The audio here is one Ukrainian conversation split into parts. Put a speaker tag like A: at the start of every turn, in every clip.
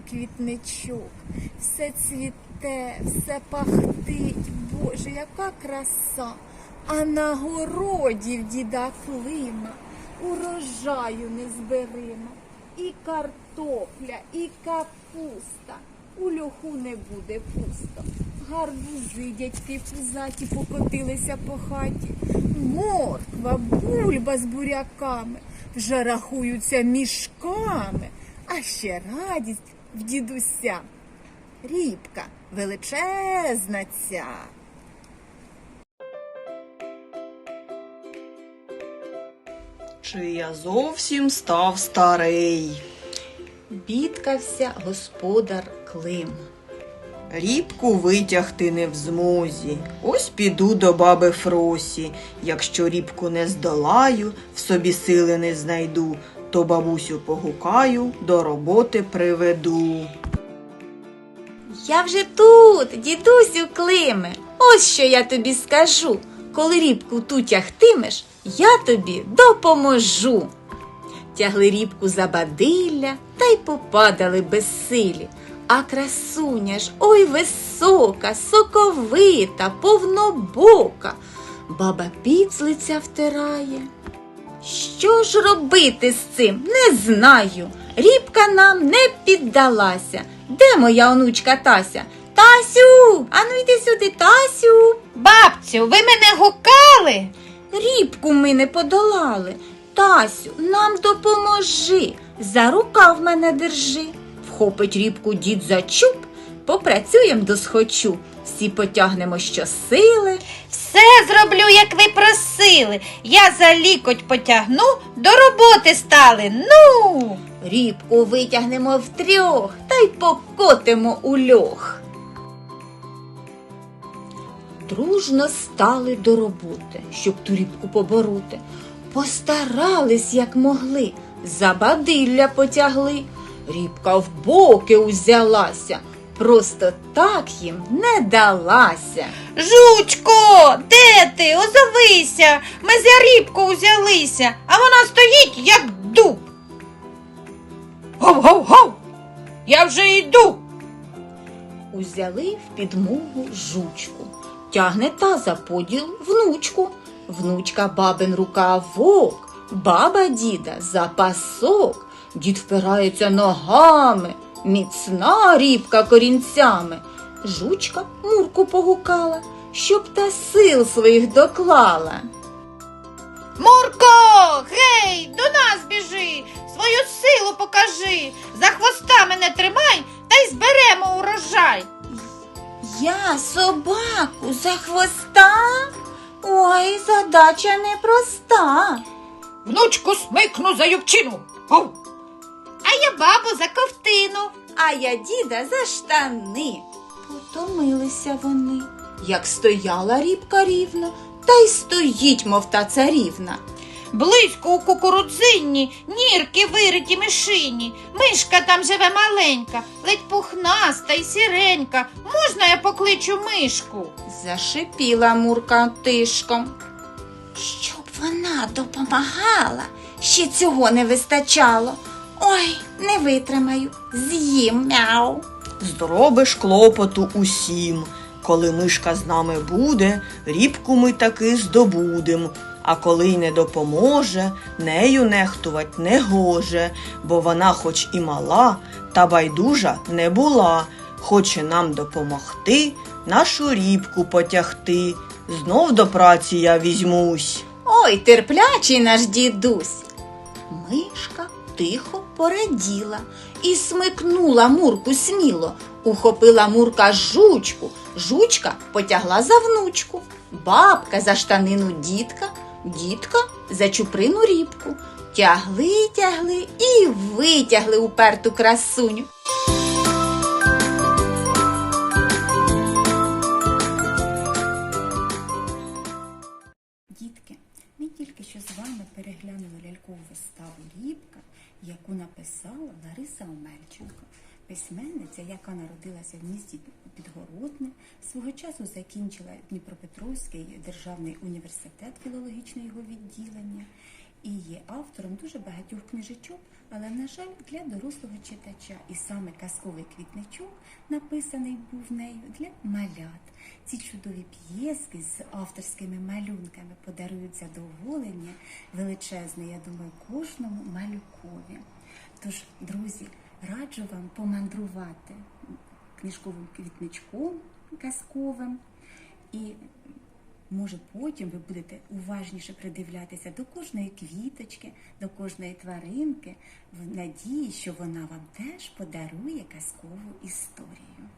A: квітничок. Все цвіте, все пахтить. Боже, яка краса. А на городі в діда Клима урожаю незберимо. І картопля, і капуста. У льоху не буде пусто. Гарбузи дядьки пузаті покотилися по хаті. Морква, бульба з буряками вже рахуються мішками, а ще радість в дідуся. Рібка величезна ця.
B: Чи я зовсім став старий?
A: Бідкався господар Клим.
B: Рібку витягти не в змозі. Ось піду до баби Фросі. Якщо рібку не здолаю, в собі сили не знайду, то бабусю погукаю, до роботи приведу.
A: Я вже тут, дідусю Климе. Ось що я тобі скажу. Коли рібку ту тягтимеш, я тобі допоможу. Тягли рібку за бадилля та й попадали безсилі. А красуня ж ой висока, соковита, повнобока. Баба під з лиця втирає. Що ж робити з цим? Не знаю. Рібка нам не піддалася. Де моя онучка Тася? Тасю, ану йди сюди, Тасю.
C: Бабцю, ви мене гукали?
A: Рібку ми не подолали. Тасю, нам допоможи. За рукав мене держи. Вхопить рібку дід за чуб, попрацюєм досхочу. Всі потягнемо щосили.
C: Все зроблю, як ви просили. Я за лікоть потягну, до роботи стали. Ну.
A: Рібку витягнемо втрьох та й покотимо у льох. Дружно стали до роботи, щоб ту рібку побороти. Постарались, як могли, за бадилля потягли. Рібка в боки узялася, просто так їм не далася.
C: Жучко, де ти? Озовися. Ми за рібку узялися, а вона стоїть, як дуб. Гов-гов-гов! Я вже йду.
A: Узяли в підмогу жучку. Тягне та за поділ внучку. Внучка бабин рукавок, баба діда за пасок. Дід впирається ногами, міцна рібка корінцями. Жучка мурку погукала, щоб та сил своїх доклала.
C: Мурко, гей, до нас біжи, свою силу покажи. За хвоста мене тримай та й зберемо урожай.
A: Я собаку за хвоста. Ой, задача непроста.
C: Внучку смикну за юбчину. Гов! Я бабу за ковтину.
A: а я діда за штани. Потомилися вони, як стояла рібка рівно, та й стоїть, мов та царівна.
C: Близько у кукурудзинні, нірки вириті мишині. Мишка там живе маленька, ледь пухнаста й сіренька. Можна я покличу мишку?
A: Зашипіла мурка тишком. Щоб вона допомагала, ще цього не вистачало. Ой, не витримаю, з'їм мяу.
B: Зробиш клопоту усім. Коли мишка з нами буде, рібку ми таки здобудем. А коли й не допоможе, нею нехтувать не гоже, бо вона хоч і мала, та байдужа не була. Хоче нам допомогти, нашу рібку потягти. Знов до праці я візьмусь.
A: Ой, терплячий наш дідусь. Мишка тихо пораділа і смикнула мурку сміло. Ухопила мурка жучку, жучка потягла за внучку, бабка за штанину дітка, дітка за чуприну рібку. Тягли, тягли і витягли уперту красуню. Дітки, тільки що з вами переглянули лялькову виставу Рібка, яку написала Лариса Омельченко, письменниця, яка народилася в місті Підгородне, свого часу закінчила Дніпропетровський державний університет філологічного його відділення і є автором дуже багатьох книжечок, але, на жаль, для дорослого читача. І саме казковий квітничок написаний був нею для малят. Ці чудові п'єски з авторськими малюнками подарують задоволення величезне, я думаю, кожному малюкові. Тож, друзі, раджу вам помандрувати книжковим квітничком казковим і Може, потім ви будете уважніше придивлятися до кожної квіточки, до кожної тваринки, в надії, що вона вам теж подарує казкову історію.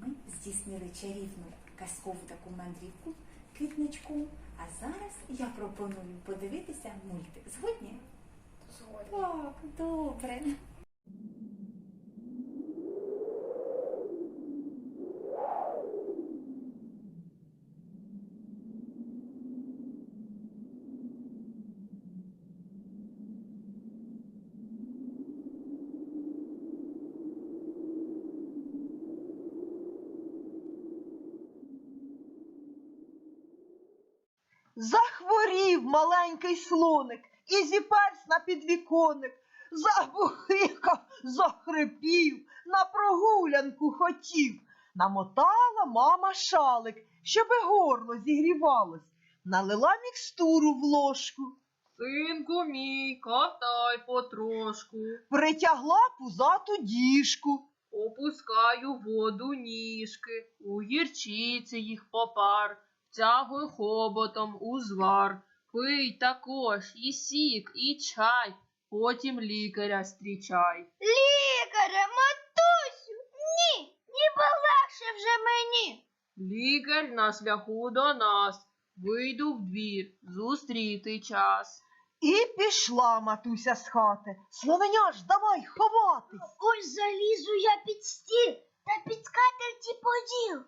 A: Ми здійснили чарівну казкову таку мандрівку квітничку, а зараз я пропоную подивитися мультик. Згодні? Згодні. Так, добре.
D: Захворів маленький слоник і зіперсь на підвіконник. Забухикав, захрипів, на прогулянку хотів. Намотала мама шалик, щоби горло зігрівалось, налила мікстуру в ложку,
E: Синку мій, катай потрошку,
D: притягла пузату діжку.
E: опускаю воду ніжки, у гірчиці їх попар, втягую хоботом у звар, пий також і сік, і чай, потім лікаря стрічай.
F: Лікаря, матусю, ні, ніби легше вже мені.
E: Лікар на шляху до нас, вийду в двір, зустріти час.
D: І пішла матуся з хати. Слоненя ж, давай ховатись.
F: Ось залізу я під стіл та під скатерті поділ.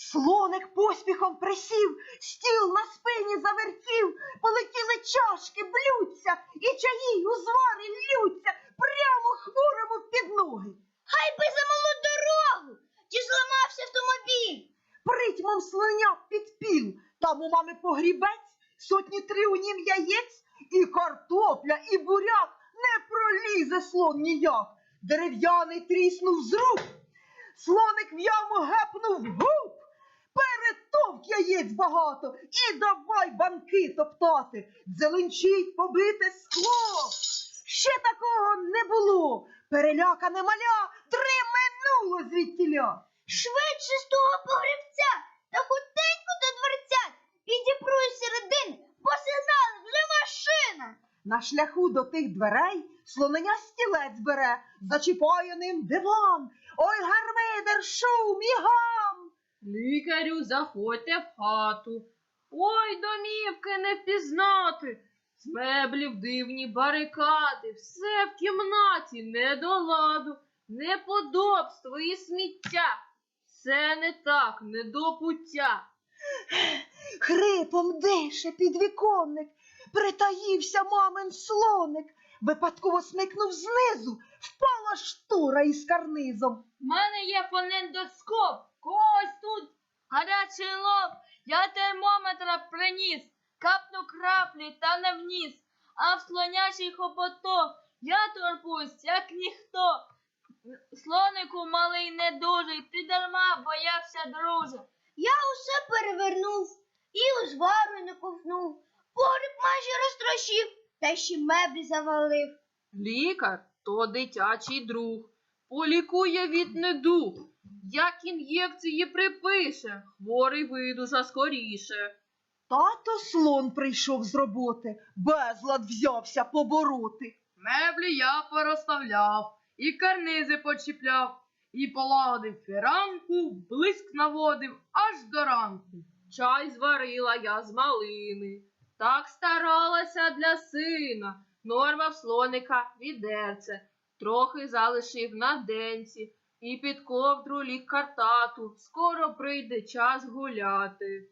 D: Слоник поспіхом присів, стіл на спині завертів, полетіли чашки, блються, і чаї у звари ллються прямо хворому під ноги.
F: Хай би замолу дорогу, чи зламався автомобіль.
D: Притьмом слоня підпіл, там у мами погрібець, сотні три у нім яєць, і картопля, і буряк, не пролізе слон ніяк. Дерев'яний тріснув з рук, слоник в яму гепнув гуп. Перетовк яєць багато, і давай банки топтати, дзеленчить побите скло. Ще такого не було. Перелякане маля дременуло звідтіля.
F: Швидше з того погребця та хутенько до дверця. Підіпрую середин, бо сигнали вже машина.
D: На шляху до тих дверей слоненя стілець бере, зачіпає ним диван. Ой, гармидер, шум і гам.
E: Лікарю, заходьте в хату. Ой, домівки не впізнати. З меблів дивні барикади, все в кімнаті не до ладу, неподобство і сміття. Все не так, не до пуття.
D: Хрипом дише підвіконник, притаївся мамин слоник, випадково смикнув знизу, впала штора із карнизом.
E: В мене є фонендоскоп, когось тут гарячий лоб, я термометра приніс, капну краплі та не вніс, а в слонячий хоботок я турбуюсь, як ніхто. Слонику малий недужий, ти дарма боявся, друже.
F: Я усе перевернув і у звару не ковнув. Погріб майже розтрощив, та ще меблі завалив.
E: Лікар то дитячий друг, полікує від недуг, як ін'єкції припише, хворий видужа скоріше.
D: Тато слон прийшов з роботи, безлад взявся побороти.
E: Меблі я порозставляв, і карнизи почіпляв, і полагодив фіранку, блиск наводив аж до ранку. Чай зварила я з малини. Так старалася для сина. Норма в слоника відерце, трохи залишив на денці, і під ковдру ліг картату. Скоро прийде час гуляти.